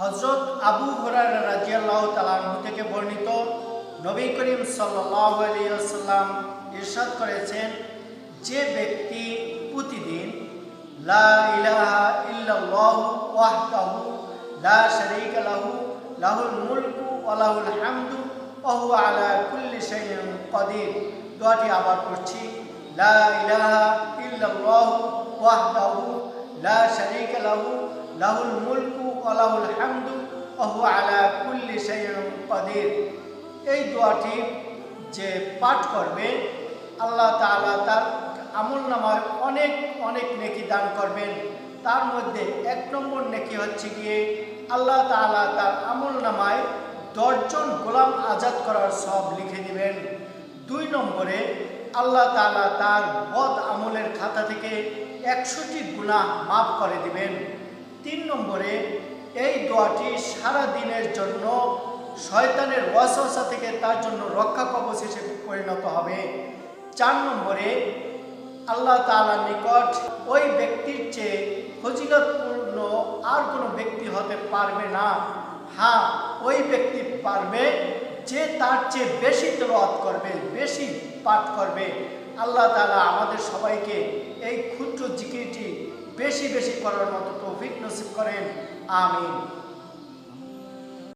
হজরত আবু হরার রাজিয়াল্লাহ তালাহু থেকে বর্ণিত নবী করিম আলিয়াল্লাম ইরশাদ করেছেন, যে ব্যক্তি প্রতিদিন লা ইলাহা লা হামদু আবার পড়ছি, লা ইলাহা ইল্লাল্লাহু লা লাহু লাহুল মুলকু ওয়া লাহুল হামদু হুয়া আলা কুল্লি কাদির। এই দোয়াটি যে পাঠ করবে, আল্লাহ তাআলা তার আমল নামায় অনেক অনেক নেকি দান করবেন। তার মধ্যে এক নম্বর নেকি হচ্ছে গিয়ে আল্লাহ তাআলা তার আমল নামায় দশজন গোলাম আজাদ করার সব লিখে দিবেন। দুই নম্বরে আল্লাহ তাআলা তার বদ আমলের খাতা থেকে একশোটি গুনাহ মাফ করে দিবেন। তিন নম্বরে, এই দোয়াটি সারা দিনের জন্য শয়তানের ওয়াসওয়াসা থেকে তার জন্য রক্ষা কবচ হিসেবে পরিণত হবে। চার নম্বরে, আল্লাহ তাআলার নিকট ওই ব্যক্তির চেয়ে ফজিলতপূর্ণ আর কোনো ব্যক্তি হতে পারবে না। হ্যাঁ ওই ব্যক্তি পারবে যে তার চেয়ে বেশি তেলাওয়াত করবে, বেশি পাঠ করবে। আল্লাহ তালা আমাদের সবাইকে এই ক্ষুদ্র জিকিরটি বেশি বেশি করার মতো তৌফিক নসিব করেন। আমিন।